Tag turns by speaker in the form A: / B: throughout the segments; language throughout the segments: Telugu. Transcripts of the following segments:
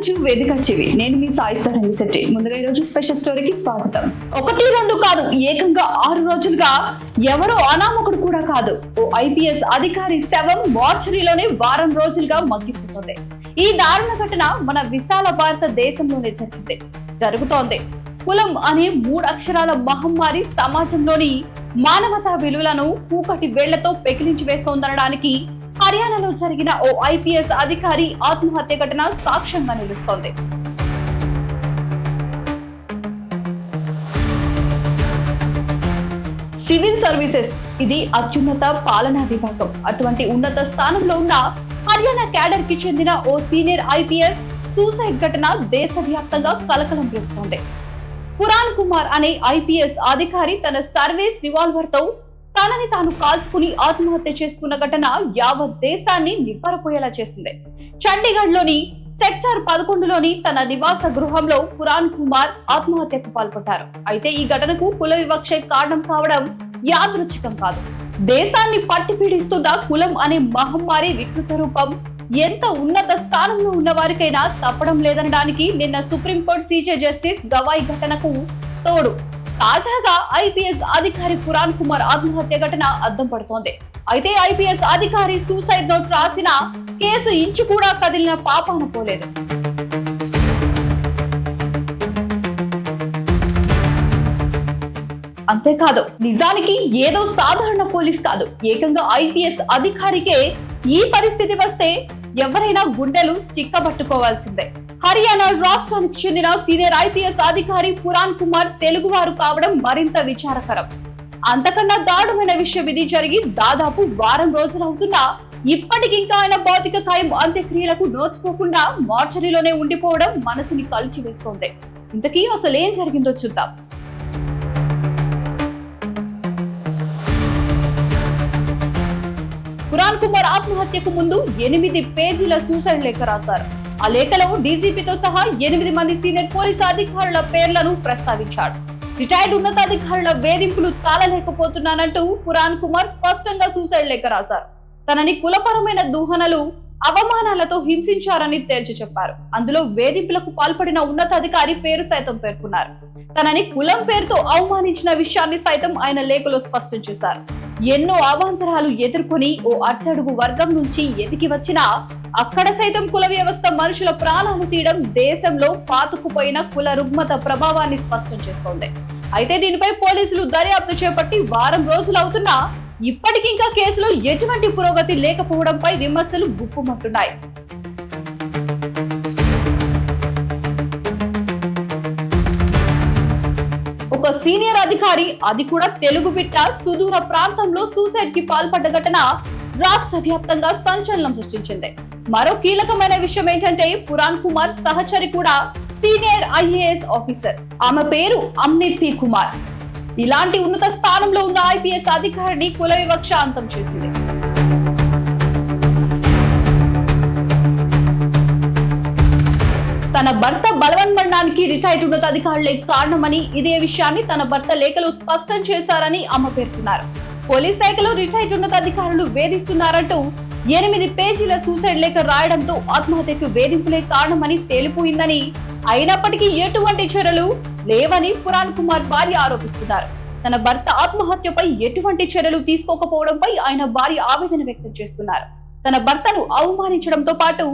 A: నుంచి వేదిక టీవీ నేను మీ సాయిస్తా రంగిశెట్టి ముందుగా ఈ రోజు స్పెషల్ స్టోరీకి స్వాగతం. ఒకటి రెండు కాదు ఏకంగా ఆరు రోజులుగా ఎవరో అనామకుడు కూడా కాదు. ఓ ఐపీఎస్ అధికారి శవం మార్చురీలోనే వారం రోజులుగా మగ్గిపోతుంది. ఈ దారుణ ఘటన మన విశాల భారత దేశంలోనే జరిగింది. జరుగుతోంది. కులం అనే మూడు అక్షరాల మహమ్మారి సమాజంలోని మానవతా విలువలను కూకటి వేళ్ళతో పెకిలించి వేస్తోందనడానికి హర్యానాలో జరిగిన ఓ ఐపీఎస్ అధికారి ఆత్మహత్య ఘటన సాక్ష్యంగా నిలుస్తోంది. సివిల్ సర్వీసెస్ ఇది అత్యున్నత పాలనా విభాగం. అటువంటి ఉన్నత స్థానంలో ఉన్న హర్యానా క్యాడర్కి చెందిన ఓ సీనియర్ ఐపీఎస్ సూసైడ్ ఘటన దేశవ్యాప్తంగా కలకలం రేపుతోంది. పురాణ్ కుమార్ అనే ఐపీఎస్ అధికారి తన సర్వీస్ రివాల్వర్తో తనని తాను కాల్చుకుని ఆత్మహత్య చేసుకున్న ఘటన యావత్ దేశాన్ని నివ్వరపోయేలా చేసింది. చండీగఢ్లోని సెక్టర్ పదకొండులోని తన నివాస గృహంలో పురాణ్ కుమార్ ఆత్మహత్యకు పాల్పడ్డారు. అయితే ఈ ఘటనకు కుల వివక్ష కారణం కావడం యాదృచ్ఛికం కాదు. దేశాన్ని పట్టి పీడిస్తున్న కులం అనే మహమ్మారి వికృత రూపం. ఎంత ఉన్నత స్థానంలో ఉన్న వారికైనా తప్పడం లేదనడానికి నిన్న సుప్రీంకోర్టు సీజే జస్టిస్ గవాయ్ ఘటనకు తోడు తాజాగా ఐపీఎస్ అధికారి పురాణ్ కుమార్ ఆత్మహత్య ఘటన అద్దం పడుతోంది. అయితే ఐపీఎస్ అధికారి సూసైడ్ నోట్ రాసిన కేసు ఇంచు కూడా కదిలిన పాపాన పోలేదు. అంతేకాదు నిజానికి ఏదో సాధారణ పోలీస్ కాదు. ఏకంగా ఐపీఎస్ అధికారికే ఈ పరిస్థితి వస్తే ఎవరైనా గుండెలు చిక్కబట్టుకోవాల్సిందే. హర్యానా రాష్ట్రానికి చెందిన సీనియర్ ఐపీఎస్ అధికారి పురాణ్ కుమార్ తెలుగువారు కావడం మరింత విచారకరం. అంతకన్నా దారుణమైన విషయం ఇది జరిగి దాదాపు వారం రోజులవుతున్నా ఇప్పటికింకా ఆయన భౌతిక కాయం అంత్యక్రియలకు నోచుకోకుండా మార్చరీలోనే ఉండిపోవడం మనసుని కలిచివేస్తోంది. ఇంతకీ అసలు ఏం జరిగిందో చూద్దాం. పురాణ్ కుమార్ ఆత్మహత్యకు ముందు ఎనిమిది పేజీల సూసైడ్ లేఖ రాశారు. ఆ లేఖలో డీజీపీతో సహా ఎనిమిది మంది సీనియర్ పోలీసు అధికారుల పేర్లను ప్రస్తావించాడు. రిటైర్డ్ ఉన్నతాధికారుల వేధింపులు తాళలేకపోతున్నానంటూ పురాణ్ కుమార్ స్పష్టంగా సూసైడ్ లేఖ రాశారు. తనని కులపరమైన దూహనలు అవమానాలతో హింసించారని తేల్చి చెప్పారు. అందులో వేధింపులకు పాల్పడిన ఉన్నతాధికారి పేరు సైతం పేర్కొన్నారు. తనని కులం పేరుతో అవమానించిన విషయాన్ని సైతం ఆయన లేఖలో స్పష్టం చేశారు. ఎన్నో అవాంతరాలు ఎదుర్కొని ఓ అట్టడుగు వర్గం నుంచి ఎదిగి వచ్చినా అక్కడ సైతం కుల వ్యవస్థ మనుషుల ప్రాణాలు తీయడం దేశంలో పాతుకుపోయిన కుల రుగ్మత ప్రభావాన్ని స్పష్టం చేస్తోంది. అయితే దీనిపై పోలీసులు దర్యాప్తు చేపట్టి వారం రోజులు అవుతున్నా ఇప్పటికింకా కేసులో ఎటువంటి పురోగతి లేకపోవడంపై విమర్శలు గుప్పుమంటున్నాయి. ఒక సీనియర్ అధికారి అది కూడా తెలుగు బిట్ట సుదూర ప్రాంతంలో సూసైడ్కి పాల్పడ్డ ఘటన రాష్ట్ర వ్యాప్తంగా సంచలనం సృష్టించింది. మరో కీలకమైన విషయం ఏంటంటే పురాణ్ కుమార్ సహచరి కూడా సీనియర్ ఐఏఎస్ ఆఫీసర్. ఆమె పేరు అమ్నిత్ పి కుమార్. ఇలాంటి ఉన్నత స్థానంలో ఉన్న ఐపీఎస్ అధికారిని కుల వివక్ష అంతం చేసింది. తన భర్త బలవన్మరణానికి రిటైర్డ్ ఉన్నతాధికారులే కారణమని ఇదే విషయాన్ని తన భర్త లేఖలో స్పష్టం చేశారని ఆమె పేర్కొన్నారు. పోలీస్ శాఖలో రిటైర్డ్ ఉన్నతాధికారులు వేధిస్తున్నారంటూ ఎనిమిది పేజీల సూసైడ్ లేఖ రాయడంతో ఆత్మహత్యకు వేధింపులే కారణమని తేలిపోయిందని అయినప్పటికీ ఎటువంటి చర్యలు లేవని పురాణ్ కుమార్ భార్య ఆరోపిస్తున్నారు. తన భర్త ఆత్మహత్యపై ఎటువంటి చర్యలు తీసుకోకపోవడంపై ఆయన భార్య ఆవేదన వ్యక్తం చేస్తున్నారు. తన భర్తను అవమానించడంతో పాటు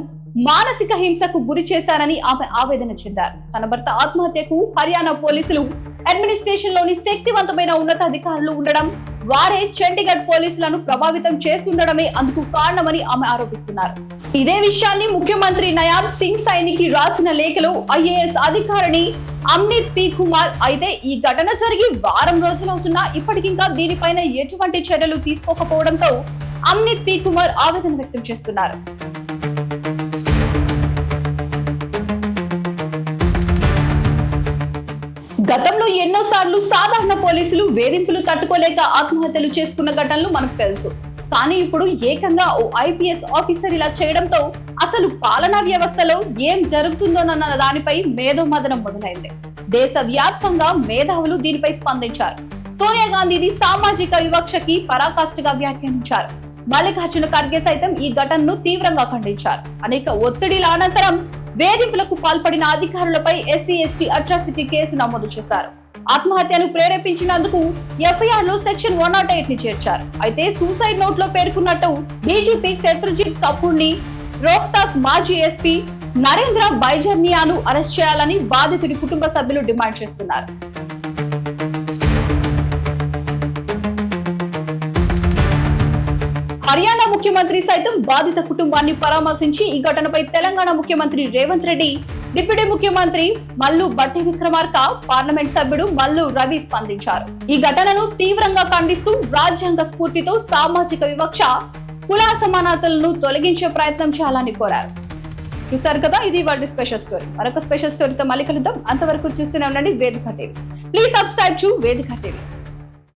A: మానసిక హింసకు గురి చేశారని ఆమె ఆవేదన చెందారు. తన భర్త ఆత్మహత్యకు హర్యానా పోలీసులు అడ్మినిస్ట్రేషన్లోని శక్తివంతమైన ఉన్నతాధికారులు ఉండడం వారే చండీగఢ్ పోలీసులను ప్రభావితం చేస్తుండడమే అందుకు కారణమని ఆమె ఆరోపిస్తున్నారు. ఇదే విషయాన్ని ముఖ్యమంత్రి నయాబ్ సింగ్ సైనికి రాసిన లేఖలో ఐఏఎస్ అధికారిని అమ్నిత్ పి కుమార్ అయితే ఈ ఘటన జరిగి వారం రోజులవుతున్నా ఇప్పటికింకా దీనిపైన ఎటువంటి చర్యలు తీసుకోకపోవడంతో అమ్నిత్ పి కుమార్ ఆవేదన వ్యక్తం చేస్తున్నారు. గతంలో ఎన్నోసార్లు సాధారణ పోలీసులు వేధింపులు తట్టుకోలేక ఆత్మహత్యలు చేసుకున్న ఘటనలు మనకు తెలుసు. కానీ ఇప్పుడు ఏకంగా ఓ ఐపీఎస్ ఆఫీసర్ ఇలా చేయడంతో అసలు పాలనా వ్యవస్థలో ఏం జరుగుతుందోనన్న దానిపై మేధోమదనం మొదలైంది. దేశవ్యాప్తంగా మేధావులు దీనిపై స్పందించారు. సోనియా గాంధీది సామాజిక వివక్షకి పరాకాష్ఠగా వ్యాఖ్యానించారు. మల్లికార్జున ఖర్గే సైతం ఈ ఘటనను తీవ్రంగా ఖండించారు. అనేక ఒత్తిడిల అనంతరం వేధింపులకు పాల్పడిన అధికారులపై ఎస్సీ ఎస్టీ అట్రాసిటీ కేసు నమోదు చేశారు. ఆత్మహత్యను ప్రేరేపించినందుకు ఎఫ్ఐఆర్లో సెక్షన్ వన్ నాట్ ఎయిట్ని చేర్చారు. అయితే సూసైడ్ నోట్లో పేర్కొన్నట్టు డీజీపీ శత్రుజిత్ కపూర్ని రోహ్తాక్ మాజీ ఎస్పీ నరేంద్ర బైజర్నియాను అరెస్ట్ చేయాలని బాధితుడి కుటుంబ సభ్యులు డిమాండ్ చేస్తున్నారు. హర్యానా ముఖ్యమంత్రి సైతం బాధిత కుటుంబాన్ని పరామర్శించి ఈ ఘటనపై తెలంగాణ ముఖ్యమంత్రి రేవంత్ రెడ్డి డిప్యూటీ ముఖ్యమంత్రి మల్లు బట్టి విక్రమార్క పార్లమెంట్ సభ్యుడు మల్లు రవి స్పందించారు. ఈ ఘటనను తీవ్రంగా ఖండిస్తూ రాజ్యాంగ స్ఫూర్తితో సామాజిక వివక్ష కుల అసమానతలను తొలగించే ప్రయత్నం చేయాలని కోరారు. చూసారు కదా ఇది వాళ్ళ స్పెషల్ స్టోరీ. మరొక స్పెషల్ స్టోరీతో మళ్ళీ కలుద్దాం. అంతవరకు చూస్తూనే ఉండండి Vedika TV. Please subscribe to Vedika TV.